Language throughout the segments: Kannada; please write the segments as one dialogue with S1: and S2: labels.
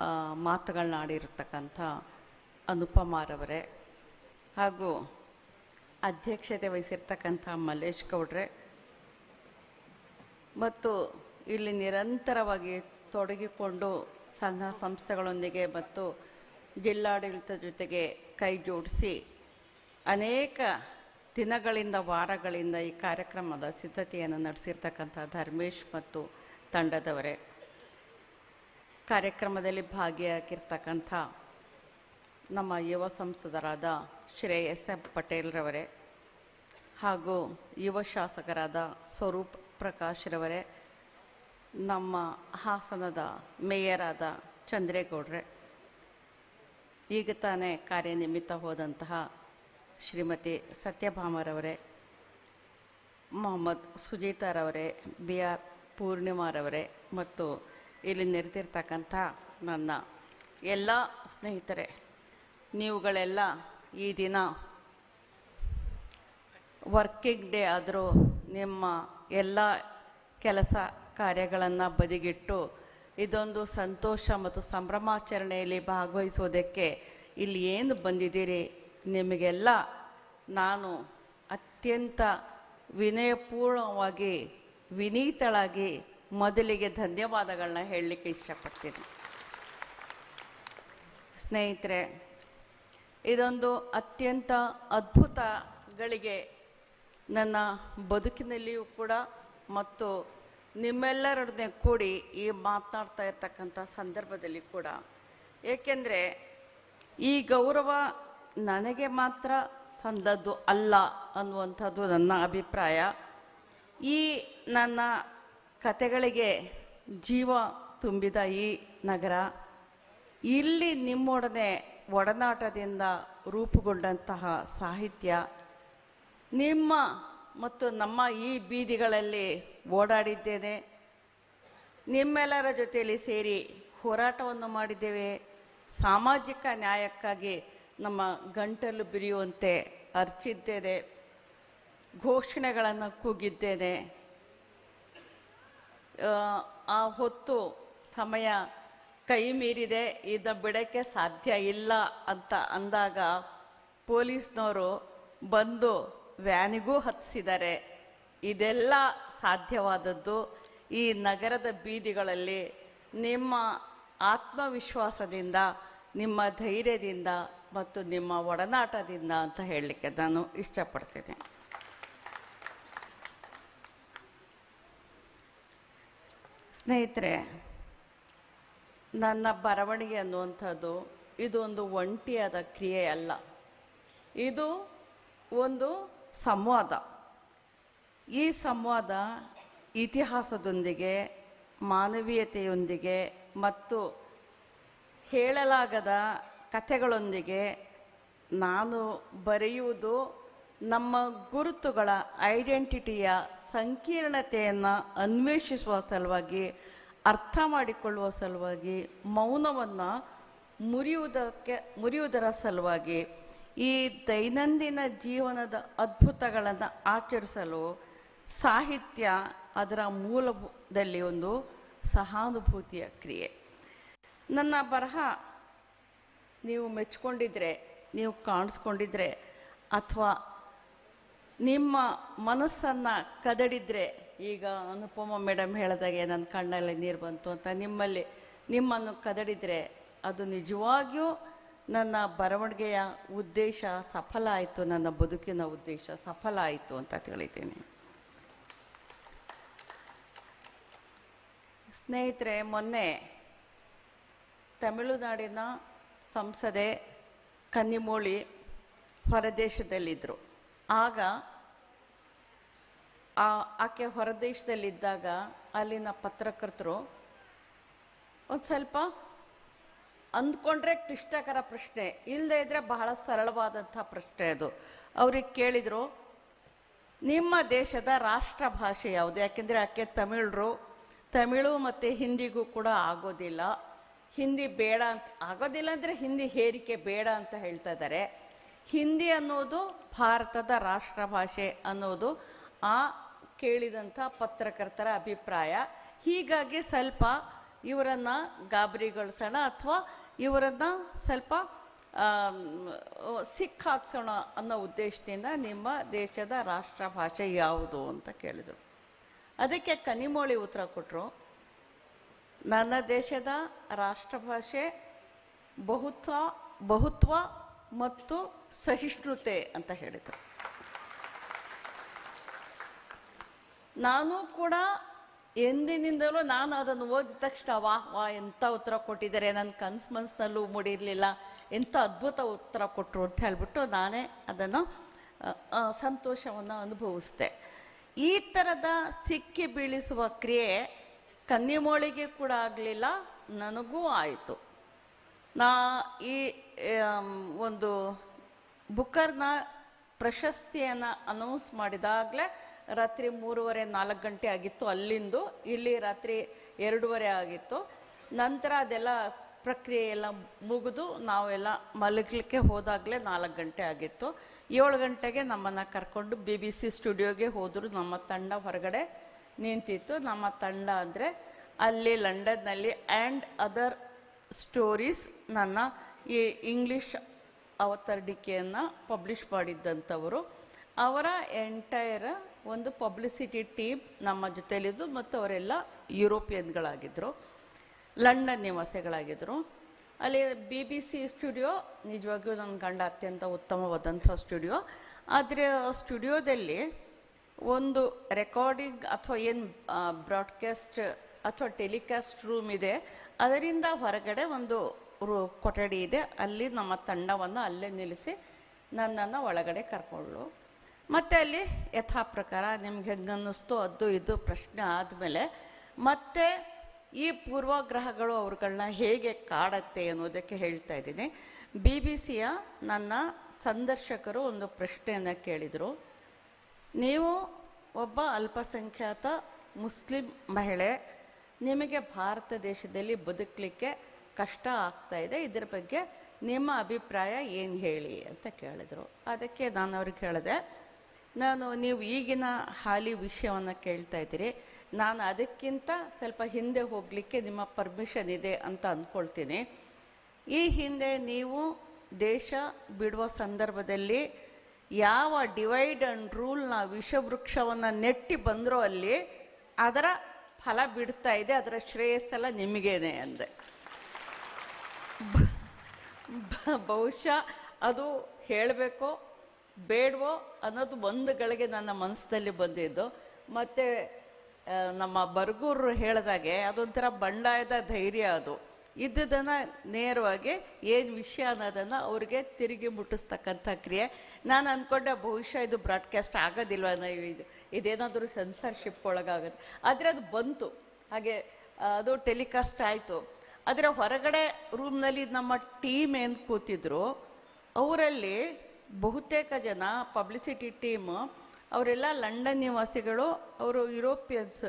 S1: ಆ, ಮಾತುಗಳನ್ನ ಆಡಿರ್ತಕ್ಕಂಥ ಅನುಪಮಾರವರೇ ಹಾಗೂ ಅಧ್ಯಕ್ಷತೆ ವಹಿಸಿರ್ತಕ್ಕಂಥ ಮಲ್ಲೇಶ್ ಗೌಡ್ರೆ. ಮತ್ತು ಇಲ್ಲಿ ನಿರಂತರವಾಗಿ ತೊಡಗಿಕೊಂಡು ಸಂಘ ಸಂಸ್ಥೆಗಳೊಂದಿಗೆ ಮತ್ತು ಜಿಲ್ಲಾಡಳಿತ ಜೊತೆಗೆ ಕೈ ಜೋಡಿಸಿ ಅನೇಕ ದಿನಗಳಿಂದ ವಾರಗಳಿಂದ ಈ ಕಾರ್ಯಕ್ರಮದ ಸಿದ್ಧತೆಯನ್ನು ನಡೆಸಿರ್ತಕ್ಕಂಥ ಧರ್ಮೇಶ್ ಮತ್ತು ತಂಡದವರೇ. ಕಾರ್ಯಕ್ರಮದಲ್ಲಿ ಭಾಗಿಯಾಗಿರ್ತಕ್ಕಂಥ ನಮ್ಮ ಯುವ ಸಂಸದರಾದ ಶ್ರೇ ಎಸ್ ಎಂ ಪಟೇಲ್ರವರೇ ಹಾಗೂ ಯುವ ಶಾಸಕರಾದ ಸ್ವರೂಪ್ ಪ್ರಕಾಶ್ರವರೇ ನಮ್ಮ ಹಾಸನದ ಮೇಯರಾದ ಚಂದ್ರೇಗೌಡ್ರೆ, ಈಗ ತಾನೇ ಕಾರ್ಯನಿಮಿತ್ತ ಹೋದಂತಹ ಶ್ರೀಮತಿ ಸತ್ಯಭಾಮರವರೇ ಮೊಹಮ್ಮದ್ ಸುಜೀತಾರವರೇ, ಬಿ ಆರ್ ಪೂರ್ಣಿಮಾರವರೇ ಮತ್ತು ಇಲ್ಲಿ ನೆರೆದಿರ್ತಕ್ಕಂಥ ನನ್ನ ಎಲ್ಲ ಸ್ನೇಹಿತರೆ, ನೀವುಗಳೆಲ್ಲ ಈ ದಿನ ವರ್ಕಿಂಗ್ ಡೇ ಆದರೂ ನಿಮ್ಮ ಎಲ್ಲ ಕೆಲಸ ಕಾರ್ಯಗಳನ್ನು ಬದಿಗಿಟ್ಟು ಇದೊಂದು ಸಂತೋಷ ಮತ್ತು ಸಂಭ್ರಮಾಚರಣೆಯಲ್ಲಿ ಭಾಗವಹಿಸೋದಕ್ಕೆ ಇಲ್ಲಿ ಏನು ಬಂದಿದ್ದೀರಿ ನಿಮಗೆಲ್ಲ ನಾನು ಅತ್ಯಂತ ವಿನಯಪೂರ್ಣವಾಗಿ, ವಿನೀತಳಾಗಿ ಮೊದಲಿಗೆ ಧನ್ಯವಾದಗಳನ್ನ ಹೇಳಲಿಕ್ಕೆ ಇಷ್ಟಪಡ್ತೀನಿ. ಸ್ನೇಹಿತರೆ, ಇದೊಂದು ಅತ್ಯಂತ ಅದ್ಭುತಗಳಿಗೆ ನನ್ನ ಬದುಕಿನಲ್ಲಿಯೂ ಕೂಡ ಮತ್ತು ನಿಮ್ಮೆಲ್ಲರೊಡನೆ ಕೂಡಿ ಈ ಮಾತನಾಡ್ತಾ ಇರ್ತಕ್ಕಂಥ ಸಂದರ್ಭದಲ್ಲಿ ಕೂಡ. ಏಕೆಂದರೆ, ಈ ಗೌರವ ನನಗೆ ಮಾತ್ರ ಸಂದದ್ದು ಅಲ್ಲ ಅನ್ನುವಂಥದ್ದು ನನ್ನ ಅಭಿಪ್ರಾಯ. ಈ ನನ್ನ ಕತೆಗಳಿಗೆ ಜೀವ ತುಂಬಿದ ಈ ನಗರ, ಇಲ್ಲಿ ನಿಮ್ಮೊಡನೆ ಒಡನಾಟದಿಂದ ರೂಪುಗೊಂಡಂತಹ ಸಾಹಿತ್ಯ, ನಿಮ್ಮ ಮತ್ತು ನಮ್ಮ ಈ ಬೀದಿಗಳಲ್ಲಿ ಓಡಾಡಿದ್ದೇನೆ. ನಿಮ್ಮೆಲ್ಲರ ಜೊತೆಯಲ್ಲಿ ಸೇರಿ ಹೋರಾಟವನ್ನು ಮಾಡಿದ್ದೇವೆ. ಸಾಮಾಜಿಕ ನ್ಯಾಯಕ್ಕಾಗಿ ನಮ್ಮ ಗಂಟಲು ಬಿರಿಯುವಂತೆ ಅರ್ಚಿದ್ದೇನೆ. ಘೋಷಣೆಗಳನ್ನು ಕೂಗಿದ್ದೇನೆ. ಆ, ಹೊತ್ತು ಸಮಯ ಕೈ ಮೀರಿದೆ ಇದು ಬಿಡಕ್ಕೆ ಸಾಧ್ಯ ಇಲ್ಲ ಅಂತ ಅಂದಾಗ ಪೊಲೀಸ್ನವರು ಬಂದು ವ್ಯಾನಿಗೂ ಹತ್ತಿಸಿದ್ದಾರೆ ಇದೆಲ್ಲ ಸಾಧ್ಯವಾದದ್ದು. ಈ ನಗರದ ಬೀದಿಗಳಲ್ಲಿ ನಿಮ್ಮ ಆತ್ಮವಿಶ್ವಾಸದಿಂದ ನಿಮ್ಮ ಧೈರ್ಯದಿಂದ ಮತ್ತು ನಿಮ್ಮ ಒಡನಾಟದಿಂದ ಅಂತ ಹೇಳಲಿಕ್ಕೆ ನಾನು ಇಷ್ಟಪಡ್ತೀನಿ. ಸ್ನೇಹಿತರೆ, ನನ್ನ ಬರವಣಿಗೆ ಅನ್ನುವಂಥದ್ದು ಇದು ಒಂದು ಒಂಟಿಯಾದ ಕ್ರಿಯೆ ಅಲ್ಲ. ಇದು ಒಂದು ಸಂವಾದ. ಈ ಸಂವಾದ ಇತಿಹಾಸದೊಂದಿಗೆ, ಮಾನವೀಯತೆಯೊಂದಿಗೆ ಮತ್ತು ಹೇಳಲಾಗದ ಕಥೆಗಳೊಂದಿಗೆ ನಾನು ಬರೆಯುವುದು ನಮ್ಮ ಗುರುತುಗಳ ಐಡೆಂಟಿಟಿಯ ಸಂಕೀರ್ಣತೆಯನ್ನು ಅನ್ವೇಷಿಸುವ ಸಲುವಾಗಿ, ಅರ್ಥ ಮಾಡಿಕೊಳ್ಳುವ ಸಲುವಾಗಿ, ಮೌನವನ್ನು ಮುರಿಯುವುದಕ್ಕೆ, ಮುರಿಯುವುದರ ಸಲುವಾಗಿ ಈ ದೈನಂದಿನ ಜೀವನದ ಅದ್ಭುತಗಳನ್ನು ಆಚರಿಸಲು ಸಾಹಿತ್ಯ ಅದರ ಮೂಲದಲ್ಲಿ ಒಂದು ಸಹಾನುಭೂತಿಯ ಕ್ರಿಯೆ. ನನ್ನ ಬರಹ ನೀವು ಮೆಚ್ಕೊಂಡಿದ್ರೆ, ನೀವು ಕಾಣಿಸ್ಕೊಂಡಿದ್ರೆ, ಅಥವಾ ನಿಮ್ಮ ಮನಸ್ಸನ್ನು ಕದಡಿದ್ರೆ, ಈಗ ಅನುಪಮ ಮೇಡಮ್ ಹೇಳಿದಾಗೆ ನನ್ನ ಕಣ್ಣಲ್ಲಿ ನೀರು ಬಂತು ಅಂತ, ನಿಮ್ಮಲ್ಲಿ ನಿಮ್ಮನ್ನು ಕದಡಿದ್ರೆ ಅದು ನಿಜವಾಗಿಯೂ ನನ್ನ ಬರವಣಿಗೆಯ ಉದ್ದೇಶ ಸಫಲ ಆಯಿತು, ನನ್ನ ಬದುಕಿನ ಉದ್ದೇಶ ಸಫಲ ಆಯಿತು ಅಂತ ತಿಳಿತೀನಿ. ಸ್ನೇಹಿತರೆ, ಮೊನ್ನೆ ತಮಿಳುನಾಡಿನ ಸಂಸದೆ ಕನ್ನಿಮೋಳಿ ಹೊರದೇಶದಲ್ಲಿದ್ದರು ಆಗ ಆ ಆಕೆ ಹೊರದೇಶದಲ್ಲಿದ್ದಾಗ ಅಲ್ಲಿನ ಪತ್ರಕರ್ತರು ಒಂದು ಸ್ವಲ್ಪ ಅಂದ್ಕೊಂಡ್ರೆ ಕ್ಲಿಷ್ಟಕರ ಪ್ರಶ್ನೆ ಇಲ್ಲದೇ ಇದ್ರೆ ಬಹಳ ಸರಳವಾದಂಥ ಪ್ರಶ್ನೆ ಅದು. ಅವ್ರಿಗೆ ಕೇಳಿದರು, ನಿಮ್ಮ ದೇಶದ ರಾಷ್ಟ್ರ ಭಾಷೆ ಯಾವುದು? ಯಾಕೆಂದರೆ ಆಕೆ ತಮಿಳರು, ತಮಿಳು ಮತ್ತು ಹಿಂದಿಗೂ ಕೂಡ ಆಗೋದಿಲ್ಲ. ಹಿಂದಿ ಬೇಡ ಅಂತ, ಆಗೋದಿಲ್ಲ ಅಂದರೆ ಹಿಂದಿ ಹೇರಿಕೆ ಬೇಡ ಅಂತ ಹೇಳ್ತಾ ಇದ್ದಾರೆ. ಹಿಂದಿ ಅನ್ನೋದು ಭಾರತದ ರಾಷ್ಟ್ರ ಭಾಷೆ ಅನ್ನೋದು ಆ ಕೇಳಿದಂಥ ಪತ್ರಕರ್ತರ ಅಭಿಪ್ರಾಯ. ಹೀಗಾಗಿ ಸ್ವಲ್ಪ ಇವರನ್ನು ಗಾಬರಿಗೊಳಿಸೋಣ ಅಥವಾ ಇವರನ್ನ ಸ್ವಲ್ಪ ಸಿಕ್ಕಾಕ್ಸೋಣ ಅನ್ನೋ ಉದ್ದೇಶದಿಂದ ನಿಮ್ಮ ದೇಶದ ರಾಷ್ಟ್ರ ಭಾಷೆ ಯಾವುದು ಅಂತ ಕೇಳಿದರು. ಅದಕ್ಕೆ ಕನಿಮೋಳಿ ಉತ್ತರ ಕೊಟ್ಟರು ನನ್ನ ದೇಶದ ರಾಷ್ಟ್ರಭಾಷೆ ಬಹುತ್ವ ಬಹುತ್ವ ಮತ್ತು ಸಹಿಷ್ಣುತೆ ಅಂತ ಹೇಳಿದರು. ನಾನು ಕೂಡ ಎಂದಿನಿಂದಲೂ ನಾನು ಅದನ್ನು ಓದಿದ ತಕ್ಷಣ, ವಾ ವಾ ಎಂಥ ಉತ್ತರ ಕೊಟ್ಟಿದ್ದಾರೆ? ನನ್ನ ಕನ್ಸು ಮನಸ್ಸಿನಲ್ಲೂ ಮೂಡಿರಲಿಲ್ಲ. ಎಂಥ ಅದ್ಭುತ ಉತ್ತರ ಕೊಟ್ಟರು ಅಂತ ಹೇಳ್ಬಿಟ್ಟು ನಾನೇ ಅದನ್ನು ಸಂತೋಷವನ್ನು ಅನುಭವಿಸಿದೆ. ಈ ಥರದ ಸಿಕ್ಕಿ ಬೀಳಿಸುವ ಕ್ರಿಯೆ ಕನ್ನಿಮೋಳಿಗೆ ಕೂಡ ಆಗಲಿಲ್ಲ, ನನಗೂ ಆಯಿತು. ನಾ ಈ ಒಂದು ಬುಕ್ಕರ್ನ ಪ್ರಶಸ್ತಿಯನ್ನು ಅನೌನ್ಸ್ ಮಾಡಿದಾಗಲೇ ರಾತ್ರಿ ಮೂರುವರೆ ನಾಲ್ಕು ಗಂಟೆ ಆಗಿತ್ತು ಅಲ್ಲಿಂದು. ಇಲ್ಲಿ ರಾತ್ರಿ ಎರಡೂವರೆ ಆಗಿತ್ತು. ನಂತರ ಅದೆಲ್ಲ ಪ್ರಕ್ರಿಯೆ ಎಲ್ಲ ಮುಗಿದು ನಾವೆಲ್ಲ ಮಲಗಲಿಕ್ಕೆ ಹೋದಾಗಲೇ ನಾಲ್ಕು ಗಂಟೆ ಆಗಿತ್ತು. ಏಳು ಗಂಟೆಗೆ ನಮ್ಮನ್ನು ಕರ್ಕೊಂಡು ಬಿ ಬಿ ಸಿ ಸ್ಟುಡಿಯೋಗೆ ಹೋದರು ನಮ್ಮ ತಂಡ ಹೊರಗಡೆ ನಿಂತಿತ್ತು. ನಮ್ಮ ತಂಡ ಅಂದರೆ ಅಲ್ಲಿ ಲಂಡನ್ನಲ್ಲಿ ಆ್ಯಂಡ್ ಅದರ್ ಸ್ಟೋರೀಸ್ ನನ್ನ ಈ ಇಂಗ್ಲಿಷ್ ಅವತರಣಿಕೆಯನ್ನು ಪಬ್ಲಿಷ್ ಮಾಡಿದ್ದಂಥವರು. ಅವರ ಎಂಟೈರ್ ಒಂದು ಪಬ್ಲಿಸಿಟಿ ಟೀಮ್ ನಮ್ಮ ಜೊತೆಯಲ್ಲಿದ್ದು ಮತ್ತು ಅವರೆಲ್ಲ ಯುರೋಪಿಯನ್ಗಳಾಗಿದ್ದರು ಲಂಡನ್ ನಿವಾಸಿಗಳಾಗಿದ್ದರು ಅಲ್ಲಿ ಬಿ ಬಿ ಸಿ ಸ್ಟುಡಿಯೋ ನಿಜವಾಗಿಯೂ ನನ್ನ ಗಂಡ ಅತ್ಯಂತ ಉತ್ತಮವಾದಂಥ ಸ್ಟುಡಿಯೋ ಆದರೆ ಸ್ಟುಡಿಯೋದಲ್ಲಿ ಒಂದು ರೆಕಾರ್ಡಿಂಗ್ ಅಥವಾ ಏನು ಬ್ರಾಡ್ಕಾಸ್ಟ್ ಅಥವಾ ಟೆಲಿಕಾಸ್ಟ್ ರೂಮ್ ಇದೆ. ಅದರಿಂದ ಹೊರಗಡೆ ಒಂದು ಕೊಠಡಿ ಇದೆ. ಅಲ್ಲಿ ನಮ್ಮ ತಂಡವನ್ನು ಅಲ್ಲೇ ನಿಲ್ಲಿಸಿ ನನ್ನನ್ನು ಒಳಗಡೆ ಕರ್ಕೊಳ್ಳು. ಮತ್ತು ಅಲ್ಲಿ ಯಥಾ ಪ್ರಕಾರ ನಿಮ್ಗೆ ಹೆಂಗೆ ಅನ್ನಿಸ್ತೋ ಅದು ಇದು ಪ್ರಶ್ನೆ ಆದಮೇಲೆ ಮತ್ತೆ ಈ ಪೂರ್ವಗ್ರಹಗಳು ಅವ್ರುಗಳನ್ನ ಹೇಗೆ ಕಾಡತ್ತೆ ಅನ್ನೋದಕ್ಕೆ ಹೇಳ್ತಾ ಇದ್ದೀನಿ. ಬಿ ಬಿ ಸಿಯ ನನ್ನ ಸಂದರ್ಶಕರು ಒಂದು ಪ್ರಶ್ನೆಯನ್ನು ಕೇಳಿದರು. ನೀವು ಒಬ್ಬ ಅಲ್ಪಸಂಖ್ಯಾತ ಮುಸ್ಲಿಂ ಮಹಿಳೆ, ನಿಮಗೆ ಭಾರತ ದೇಶದಲ್ಲಿ ಬದುಕಲಿಕ್ಕೆ ಕಷ್ಟ ಆಗ್ತಾ ಇದೆ, ಇದರ ಬಗ್ಗೆ ನಿಮ್ಮ ಅಭಿಪ್ರಾಯ ಏನು ಹೇಳಿ ಅಂತ ಕೇಳಿದರು. ಅದಕ್ಕೆ ನಾನು ಅವ್ರಿಗೆ ಹೇಳಿದೆ, ನಾನು ನೀವು ಈಗಿನ ಹಾಲಿ ವಿಷಯವನ್ನು ಕೇಳ್ತಾ ಇದ್ದೀರಿ. ನಾನು ಅದಕ್ಕಿಂತ ಸ್ವಲ್ಪ ಹಿಂದೆ ಹೋಗಲಿಕ್ಕೆ ನಿಮ್ಮ ಪರ್ಮಿಷನ್ ಇದೆ ಅಂತ ಅಂದ್ಕೊಳ್ತೀನಿ ಈ ಹಿಂದೆ ನೀವು ದೇಶ ಬಿಡುವ ಸಂದರ್ಭದಲ್ಲಿ ಯಾವ ಡಿವೈಡ್ ಆ್ಯಂಡ್ ರೂಲ್ನ ವಿಷವೃಕ್ಷವನ್ನು ನೆಟ್ಟಿ ಬಂದರೂ ಅಲ್ಲಿ ಅದರ ಫಲ ಬಿಡ್ತಾ ಇದೆ, ಅದರ ಶ್ರೇಯಸ್ಸೆಲ್ಲ ನಿಮಗೇನೆ ಅಂದೆ. ಬಹುಶಃ ಅದು ಹೇಳಬೇಕೋ ಬೇಡವೋ ಅನ್ನೋದು ಒಂದು ಗಳಿಗೆ ನನ್ನ ಮನಸ್ಸಲ್ಲಿ ಬಂದಿದ್ದು. ಮತ್ತು ನಮ್ಮ ಬರ್ಗೂರು ಹೇಳಿದಾಗೆ ಅದೊಂಥರ ಬಂಡಾಯದ ಧೈರ್ಯ ಅದು. ಇದ್ದದನ್ನು ನೇರವಾಗಿ ಏನು ವಿಷಯ ಅನ್ನೋದನ್ನು ಅವ್ರಿಗೆ ತಿರುಗಿ ಮುಟ್ಟಿಸ್ತಕ್ಕಂಥ ಕ್ರಿಯೆ. ನಾನು ಅಂದ್ಕೊಂಡೆ ಬಹುಶಃ ಇದು ಬ್ರಾಡ್ಕಾಸ್ಟ್ ಆಗೋದಿಲ್ವ ಇದು ಇದೇನಾದರೂ ಸೆನ್ಸರ್ಶಿಪ್ ಒಳಗಾಗುತ್ತೆ ಆದರೆ ಅದು ಬಂತು. ಹಾಗೆ ಅದು ಟೆಲಿಕಾಸ್ಟ್ ಆಯಿತು. ಆದರೆ ಹೊರಗಡೆ ರೂಮ್ನಲ್ಲಿ ನಮ್ಮ ಟೀಮ್ ಏನು ಕೂತಿದ್ರು, ಅವರಲ್ಲಿ ಬಹುತೇಕ ಜನ ಪಬ್ಲಿಸಿಟಿ ಟೀಮ್, ಅವರೆಲ್ಲ ಲಂಡನ್ ನಿವಾಸಿಗಳು, ಅವರು ಯುರೋಪಿಯನ್ಸ್.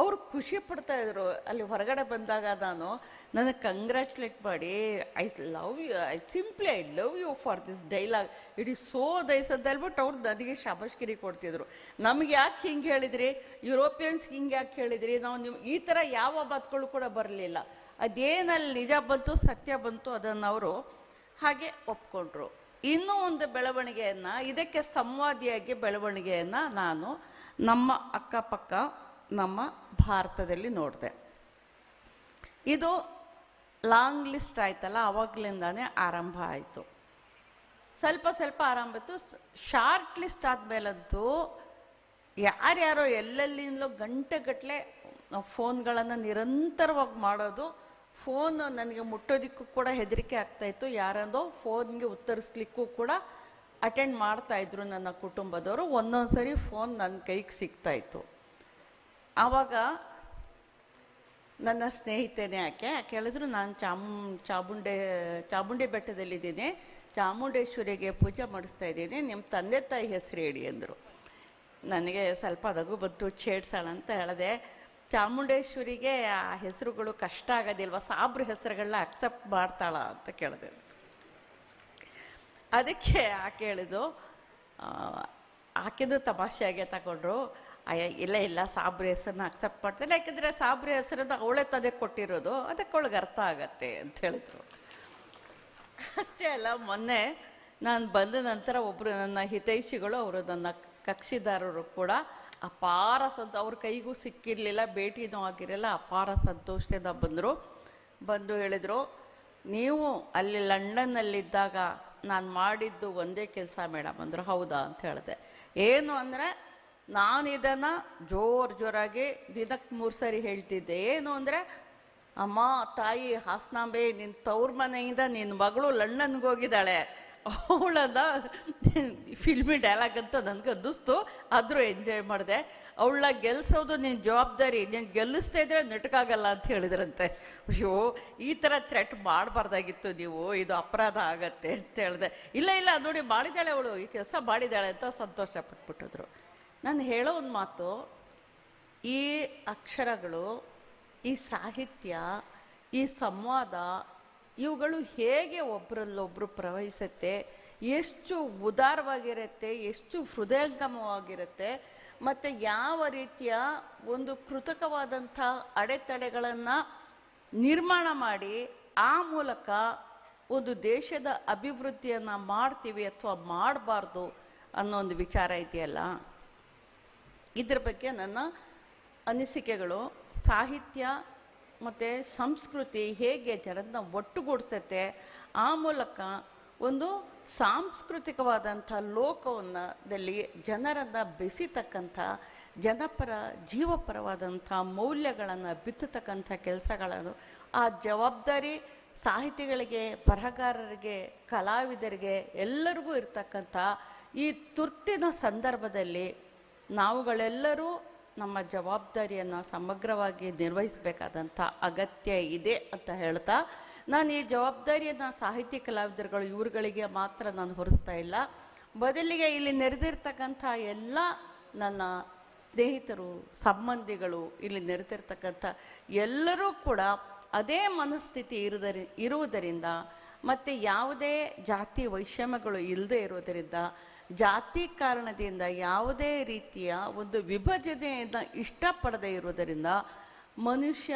S1: ಅವರು ಖುಷಿ ಪಡ್ತಾ ಇದ್ರು, ಅಲ್ಲಿ ಹೊರಗಡೆ ಬಂದಾಗ ನಾನು, ನನಗೆ ಕಂಗ್ರ್ಯಾಚುಲೇಟ್ ಮಾಡಿ I love you I simply I love you for this dialogue it is so nice ಅಂತ ಹೇಳ್ಬಿಟ್ಟು ಅವ್ರು ನನಗೆ ಶಾಬಾಷ್ಗಿರಿ ಕೊಡ್ತಿದ್ರು. ನಮ್ಗೆ ಯಾಕೆ ಹಿಂಗೆ ಹೇಳಿದ್ರಿ? ಯುರೋಪಿಯನ್ಸ್ ಹಿಂಗೆ ಯಾಕೆ ಹೇಳಿದ್ರಿ? ನಾವು ನಿಮ್ಮ ಈ ಥರ ಯಾವ ಮಾತುಗಳು ಕೂಡ ಬರಲಿಲ್ಲ. ಅದೇನಲ್ಲಿ ನಿಜ ಬಂತು, ಸತ್ಯ ಬಂತು ಅದನ್ನು ಅವರು ಹಾಗೆ ಒಪ್ಕೊಂಡ್ರು. ಇನ್ನೂ ಒಂದು ಬೆಳವಣಿಗೆಯನ್ನು, ಇದಕ್ಕೆ ಸಂವಾದಿಯಾಗಿ ಬೆಳವಣಿಗೆಯನ್ನು ನಾನು ನಮ್ಮ ಅಕ್ಕಪಕ್ಕ, ನಮ್ಮ ಭಾರತದಲ್ಲಿ ನೋಡಿದೆ. ಇದು ಲಾಂಗ್ ಲಿಸ್ಟ್ ಆಯ್ತಲ್ಲ, ಅವಾಗ್ಲಿಂದಾನೇ ಆರಂಭ ಆಯಿತು. ಸ್ವಲ್ಪ ಸ್ವಲ್ಪ ಆರಂಭ ಆಯಿತು. ಶಾರ್ಟ್ ಲಿಸ್ಟ್ ಆದಮೇಲಂತೂ ಯಾರ್ಯಾರೋ ಎಲ್ಲೆಲ್ಲಿಂದಲೋ ಗಂಟೆಗಟ್ಟಲೆ ಫೋನ್ಗಳನ್ನು ನಿರಂತರವಾಗಿ ಮಾಡೋದು ಫೋನ್ ನನಗೆ ಮುಟ್ಟೋದಿಕ್ಕೂ ಕೂಡ ಹೆದರಿಕೆ ಆಗ್ತಾಯಿತ್ತು ಯಾರದೋ ಫೋನ್ಗೆ ಉತ್ತರಿಸ್ಲಿಕ್ಕೂ ಕೂಡ ಅಟೆಂಡ್ ಮಾಡ್ತಾಯಿದ್ರು ನನ್ನ ಕುಟುಂಬದವರು. ಒಂದೊಂದು ಸರಿ ಫೋನ್ ನನ್ನ ಕೈಗೆ ಸಿಗ್ತಾಯಿತ್ತು ಆವಾಗ ನನ್ನ ಸ್ನೇಹಿತನೇ ಆಕೆ. ಕೇಳಿದ್ರು ನಾನು ಚಾಮು ಚಾಮುಂಡೆ ಚಾಮುಂಡಿ ಬೆಟ್ಟದಲ್ಲಿದ್ದೀನಿ. ಚಾಮುಂಡೇಶ್ವರಿಗೆ ಪೂಜೆ ಮಾಡಿಸ್ತಾ ಇದ್ದೀನಿ. ನಿಮ್ಮ ತಂದೆ ತಾಯಿ ಹೆಸರು ಹೇಳಿ ಅಂದರು. ನನಗೆ ಸ್ವಲ್ಪ ನಗು ಬಂತು ಛೇಡ್ಸೋಣ ಅಂತ ಹೇಳಿದೆ. ಚಾಮುಂಡೇಶ್ವರಿಗೆ ಆ ಹೆಸರುಗಳು ಕಷ್ಟ ಆಗೋದಿಲ್ವ? ಸಾಬ್ರ ಹೆಸರುಗಳನ್ನ ಅಕ್ಸೆಪ್ಟ್ ಮಾಡ್ತಾಳ ಅಂತ ಕೇಳಿದೆ. ಅದಕ್ಕೆ ಆ ಕೇಳಿದು ಆಕೆದು ತಮಾಷೆಯಾಗೆ ತಗೊಂಡ್ರು. ಅಯ್ಯ, ಇಲ್ಲ ಇಲ್ಲ, ಸಾಬ್ರಿ ಹೆಸರನ್ನ ಅಕ್ಸೆಪ್ಟ್ ಮಾಡ್ತೇನೆ. ಯಾಕೆಂದರೆ ಸಾಬ್ರಿ ಹೆಸರನ್ನ ಅವಳೆ ತದೆ ಕೊಟ್ಟಿರೋದು. ಅದಕ್ಕೆ ಅವಳಿಗೆ ಅರ್ಥ ಆಗತ್ತೆ ಅಂತ ಹೇಳಿದ್ರು. ಅಷ್ಟೇ ಅಲ್ಲ, ಮೊನ್ನೆ ನಾನು ಬಂದ ನಂತರ ಒಬ್ಬರು ನನ್ನ ಹಿತೈಷಿಗಳು, ಅವರು ನನ್ನ ಕಕ್ಷಿದಾರರು ಕೂಡ ಅಪಾರ ಸಂತ ಅವ್ರ ಕೈಗೂ ಸಿಕ್ಕಿರಲಿಲ್ಲ, ಭೇಟಿನೂ ಆಗಿರಲಿಲ್ಲ, ಅಪಾರ ಸಂತೋಷದಿಂದ ಬಂದರು. ಬಂದು ಹೇಳಿದರು, ನೀವು ಅಲ್ಲಿ ಲಂಡನ್ನಲ್ಲಿದ್ದಾಗ ನಾನು ಮಾಡಿದ್ದು ಒಂದೇ ಕೆಲಸ ಮೇಡಮ್ ಅಂದರು, ಹೌದಾ? ಅಂತ ಹೇಳಿದೆ. ಏನು ಅಂದರೆ, ನಾನು ಇದನ್ನು ಜೋರು ಜೋರಾಗಿ ದಿನಕ್ಕೆ ಮೂರು ಸರಿ ಹೇಳ್ತಿದ್ದೆ. ಏನು ಅಂದರೆ, ಅಮ್ಮ, ತಾಯಿ ಹಾಸನಾಂಬೆ ನಿನ್ನ ತವ್ರ ಮನೆಯಿಂದ ನಿನ್ನ ಮಗಳು ಲಂಡನ್ಗೆ ಹೋಗಿದ್ದಾಳೆ. ಅವಳನ್ನ ಫಿಲ್ಮಿ ಡೈಲಾಗ್ ಅಂತ ನನಗೆ ಅನ್ನಿಸ್ತು, ಆದರೂ ಎಂಜಾಯ್ ಮಾಡಿದೆ. ಅವಳ ಗೆಲ್ಸೋದು ನಿನ್ನ ಜವಾಬ್ದಾರಿ, ನೀನು ಗೆಲ್ಲಿಸ್ತಾ ಇದ್ರೆ ನೆಟ್ಕಾಗಲ್ಲ ಅಂತ ಹೇಳಿದ್ರಂತೆ. ಅಯ್ಯೋ, ಈ ಥರ ಥ್ರೆಟ್ ಮಾಡಬಾರ್ದಾಗಿತ್ತು ನೀವು, ಇದು ಅಪರಾಧ ಆಗತ್ತೆ ಅಂತ ಹೇಳಿದೆ. ಇಲ್ಲ ಇಲ್ಲ, ನೋಡಿ, ಮಾಡಿದ್ದಾಳೆ ಅವಳು, ಈ ಕೆಲಸ ಮಾಡಿದ್ದಾಳೆ ಅಂತ ಸಂತೋಷ ಪಟ್ಬಿಟ್ಟಿದ್ರು. ನಾನು ಹೇಳೋ ಒಂದು ಮಾತು, ಈ ಅಕ್ಷರಗಳು, ಈ ಸಾಹಿತ್ಯ, ಈ ಸಂವಾದ ಇವುಗಳು ಹೇಗೆ ಒಬ್ಬರಲ್ಲೊಬ್ಬರು ಪ್ರವಹಿಸುತ್ತೆ, ಎಷ್ಟು ಉದಾರವಾಗಿರುತ್ತೆ, ಎಷ್ಟು ಹೃದಯಂಗಮವಾಗಿರುತ್ತೆ, ಮತ್ತು ಯಾವ ರೀತಿಯ ಒಂದು ಕೃತಕವಾದಂಥ ಅಡೆತಡೆಗಳನ್ನು ನಿರ್ಮಾಣ ಮಾಡಿ ಆ ಮೂಲಕ ಒಂದು ದೇಶದ ಅಭಿವೃದ್ಧಿಯನ್ನು ಮಾಡ್ತೀವಿ ಅಥವಾ ಮಾಡಬಾರ್ದು ಅನ್ನೋ ಒಂದು ವಿಚಾರ ಇದೆಯಲ್ಲ? ಇದ್ರ ಬಗ್ಗೆ ನನ್ನ ಅನಿಸಿಕೆಗಳು, ಸಾಹಿತ್ಯ ಮತ್ತು ಸಂಸ್ಕೃತಿ ಹೇಗೆ ಜನರನ್ನ ಒಟ್ಟುಗೂಡಿಸುತ್ತೆ, ಆ ಮೂಲಕ ಒಂದು ಸಾಂಸ್ಕೃತಿಕವಾದಂಥ ಲೋಕವನ್ನದಲ್ಲಿ ಜನರನ್ನು ಬೆಸಿತಕ್ಕಂಥ, ಜನಪರ, ಜೀವಪರವಾದಂಥ ಮೌಲ್ಯಗಳನ್ನು ಬಿತ್ತತಕ್ಕಂಥ ಕೆಲಸಗಳನ್ನು, ಆ ಜವಾಬ್ದಾರಿ ಸಾಹಿತಿಗಳಿಗೆ, ಬರಹಗಾರರಿಗೆ, ಕಲಾವಿದರಿಗೆ ಎಲ್ಲರಿಗೂ ಇರ್ತಕ್ಕಂಥ ಈ ತುರ್ತಿನ ಸಂದರ್ಭದಲ್ಲಿ ನಾವುಗಳೆಲ್ಲರೂ ನಮ್ಮ ಜವಾಬ್ದಾರಿಯನ್ನು ಸಮಗ್ರವಾಗಿ ನಿರ್ವಹಿಸಬೇಕಾದಂಥ ಅಗತ್ಯ ಇದೆ ಅಂತ ಹೇಳ್ತಾ, ನಾನು ಈ ಜವಾಬ್ದಾರಿಯನ್ನು ಸಾಹಿತ್ಯ ಕಲಾವಿದರುಗಳು ಇವರುಗಳಿಗೆ ಮಾತ್ರ ನಾನು ಹೊರಿಸ್ತಾ ಇಲ್ಲ. ಬದಲಿಗೆ ಇಲ್ಲಿ ನೆರೆದಿರ್ತಕ್ಕಂಥ ಎಲ್ಲ ನನ್ನ ಸ್ನೇಹಿತರು, ಸಂಬಂಧಿಗಳು ಇಲ್ಲಿ ನೆರೆದಿರ್ತಕ್ಕಂಥ ಎಲ್ಲರೂ ಕೂಡ ಅದೇ ಮನಸ್ಥಿತಿ ಇರುವುದರಿ ಇರುವುದರಿಂದ ಮತ್ತು ಯಾವುದೇ ಜಾತಿ ವೈಷಮ್ಯಗಳು ಇಲ್ಲದೆ ಇರುವುದರಿಂದ ಜಾತಿ ಕಾರಣದಿಂದ ಯಾವುದೇ ರೀತಿಯ ಒಂದು ವಿಭಜನೆಯನ್ನು ಇಷ್ಟಪಡದೇ ಇರುವುದರಿಂದ ಮನುಷ್ಯ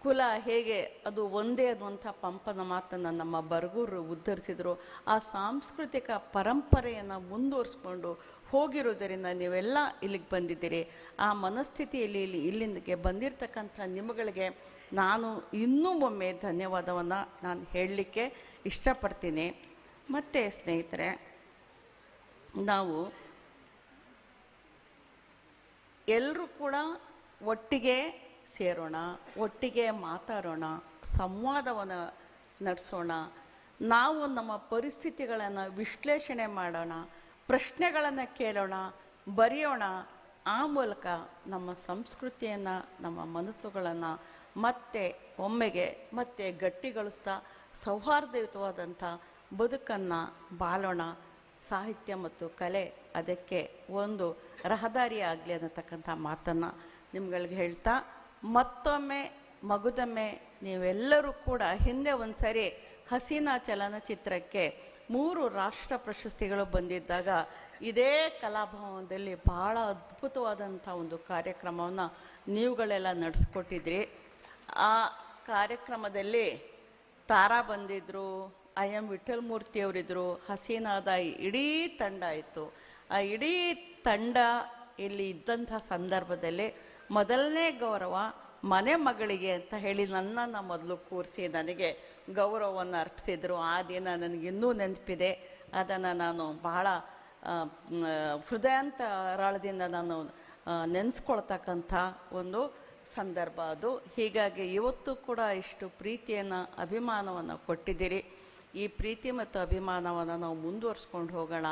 S1: ಕುಲ ಹೇಗೆ ಅದು ಒಂದೇ ಅನ್ನುವಂಥ ಪಂಪನ ಮಾತನ್ನು ನಮ್ಮ ಬರಗೂರು ಉದ್ಧರಿಸಿದರು, ಆ ಸಾಂಸ್ಕೃತಿಕ ಪರಂಪರೆಯನ್ನು ಮುಂದುವರಿಸ್ಕೊಂಡು ಹೋಗಿರೋದರಿಂದ ನೀವೆಲ್ಲ ಇಲ್ಲಿಗೆ ಬಂದಿದ್ದೀರಿ. ಆ ಮನಸ್ಥಿತಿಯಲ್ಲಿ ಇಲ್ಲಿ ಇಲ್ಲಿಂದಕ್ಕೆ ಬಂದಿರತಕ್ಕಂಥ ನಿಮ್ಮಗಳಿಗೆ ನಾನು ಇನ್ನೂ ಒಮ್ಮೆ ಧನ್ಯವಾದವನ್ನು ನಾನು ಹೇಳಲಿಕ್ಕೆ ಇಷ್ಟಪಡ್ತೀನಿ. ಮತ್ತು ಸ್ನೇಹಿತರೆ ನಾವು ಎಲ್ಲರೂ ಕೂಡ ಒಟ್ಟಿಗೆ ಸೇರೋಣ, ಒಟ್ಟಿಗೆ ಮಾತಾಡೋಣ, ಸಂವಾದವನ್ನು ನಡೆಸೋಣ, ನಾವು ನಮ್ಮ ಪರಿಸ್ಥಿತಿಗಳನ್ನು ವಿಶ್ಲೇಷಣೆ ಮಾಡೋಣ, ಪ್ರಶ್ನೆಗಳನ್ನು ಕೇಳೋಣ, ಬರೆಯೋಣ, ಆ ಮೂಲಕ ನಮ್ಮ ಸಂಸ್ಕೃತಿಯನ್ನು, ನಮ್ಮ ಮನಸ್ಸುಗಳನ್ನು ಮತ್ತೆ ಒಮ್ಮೆಗೆ ಮತ್ತೆ ಗಟ್ಟಿಗೊಳಿಸ್ತಾ ಸೌಹಾರ್ದಯುತವಾದಂಥ ಬದುಕನ್ನು ಬಾಳೋಣ. ಸಾಹಿತ್ಯ ಮತ್ತು ಕಲೆ ಅದಕ್ಕೆ ಒಂದು ರಹದಾರಿ ಆಗಲಿ ಅನ್ನತಕ್ಕಂಥ ಮಾತನ್ನು ನಿಮ್ಗಳಿಗೆ ಹೇಳ್ತಾ, ಮತ್ತೊಮ್ಮೆ ಮಗುದಮ್ಮೆ ನೀವೆಲ್ಲರೂ ಕೂಡ ಹಿಂದೆ ಒಂದು ಸರಿ ಹಸೀನಾ ಚಲನಚಿತ್ರಕ್ಕೆ ಮೂರು ರಾಷ್ಟ್ರ ಪ್ರಶಸ್ತಿಗಳು ಬಂದಿದ್ದಾಗ ಇದೇ ಕಲಾಭವನದಲ್ಲಿ ಬಹಳ ಅದ್ಭುತವಾದಂಥ ಒಂದು ಕಾರ್ಯಕ್ರಮವನ್ನು ನೀವುಗಳೆಲ್ಲ ನಡೆಸ್ಕೊಟ್ಟಿದ್ರಿ. ಆ ಕಾರ್ಯಕ್ರಮದಲ್ಲಿ ತಾರಾ ಬಂದಿದ್ದರು ಐ ಎಂ ವಿಠಲ್ ಮೂರ್ತಿ ಅವರಿದ್ದರು ಹಸೀನಾದ ಇಡೀ ತಂಡ ಇತ್ತು. ಆ ಇಡೀ ತಂಡ ಇಲ್ಲಿ ಇದ್ದಂಥ ಸಂದರ್ಭದಲ್ಲಿ ಮೊದಲನೇ ಗೌರವ ಮನೆ ಮಗಳಿಗೆ ಅಂತ ಹೇಳಿ ನನ್ನನ್ನು ಮೊದಲು ಕೂರಿಸಿ ನನಗೆ ಗೌರವವನ್ನು ಅರ್ಪಿಸಿದರು. ಆ ದಿನ ನನಗೆ ಇನ್ನೂ ನೆನಪಿದೆ. ಅದನ್ನು ನಾನು ಬಹಳ ಹೃದಯಾಂತರಾಳದಿಂದ ನಾನು ನೆನೆಸ್ಕೊಳ್ತಕ್ಕಂಥ ಒಂದು ಸಂದರ್ಭ ಅದು. ಹೀಗಾಗಿ ಇವತ್ತು ಕೂಡ ಇಷ್ಟು ಪ್ರೀತಿಯನ್ನು, ಅಭಿಮಾನವನ್ನು ಕೊಟ್ಟಿದ್ದೀರಿ. ಈ ಪ್ರೀತಿ ಮತ್ತು ಅಭಿಮಾನವನ್ನು ನಾವು ಮುಂದುವರಿಸ್ಕೊಂಡು ಹೋಗೋಣ.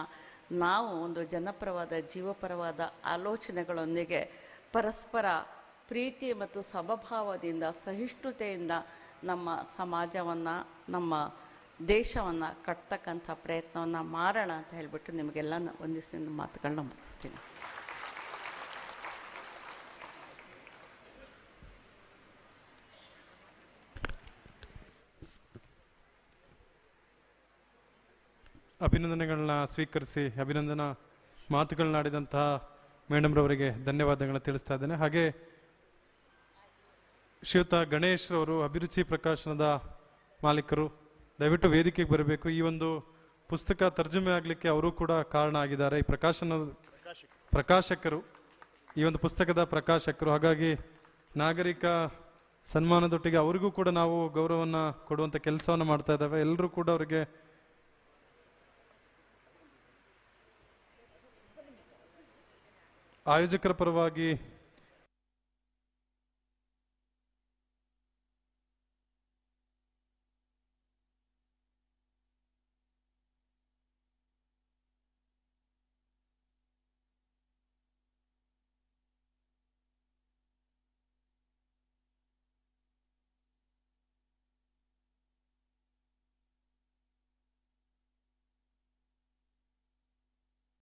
S1: ನಾವು ಒಂದು ಜನಪರವಾದ, ಜೀವಪರವಾದ ಆಲೋಚನೆಗಳೊಂದಿಗೆ ಪರಸ್ಪರ ಪ್ರೀತಿ ಮತ್ತು ಸಮಭಾವದಿಂದ, ಸಹಿಷ್ಣುತೆಯಿಂದ ನಮ್ಮ ಸಮಾಜವನ್ನು, ನಮ್ಮ ದೇಶವನ್ನು ಕಟ್ತಕ್ಕಂಥ ಪ್ರಯತ್ನವನ್ನು ಮಾಡೋಣ ಅಂತ ಹೇಳಿಬಿಟ್ಟು ನಿಮಗೆಲ್ಲ ಒಂದಿಷ್ಟು ಮಾತುಗಳನ್ನ ಮುಗಿಸ್ತೀನಿ.
S2: ಅಭಿನಂದನೆಗಳನ್ನ ಸ್ವೀಕರಿಸಿ, ಅಭಿನಂದನಾ ಮಾತುಗಳನ್ನಾಡಿದಂತಹ ಮೇಡಮ್ ರವರಿಗೆ ಧನ್ಯವಾದಗಳನ್ನ ತಿಳಿಸ್ತಾ ಇದ್ದೇನೆ. ಹಾಗೆ ಶ್ರೀಯುತ ಗಣೇಶ್ ರವರು ಅಭಿರುಚಿ ಪ್ರಕಾಶನದ ಮಾಲೀಕರು, ದಯವಿಟ್ಟು ವೇದಿಕೆಗೆ ಬರಬೇಕು. ಈ ಒಂದು ಪುಸ್ತಕ ತರ್ಜುಮೆ ಆಗಲಿಕ್ಕೆ ಅವರು ಕೂಡ ಕಾರಣ ಆಗಿದ್ದಾರೆ. ಈ ಪ್ರಕಾಶನ ಪ್ರಕಾಶಕರು, ಈ ಒಂದು ಪುಸ್ತಕದ ಪ್ರಕಾಶಕರು, ಹಾಗಾಗಿ ನಾಗರಿಕ ಸನ್ಮಾನದೊಟ್ಟಿಗೆ ಅವರಿಗೂ ಕೂಡ ನಾವು ಗೌರವವನ್ನು ಕೊಡುವಂಥ ಕೆಲಸವನ್ನು ಮಾಡ್ತಾ ಇದ್ದಾವೆ. ಎಲ್ಲರೂ ಕೂಡ ಅವರಿಗೆ ಆಯೋಜಕರ ಪರವಾಗಿ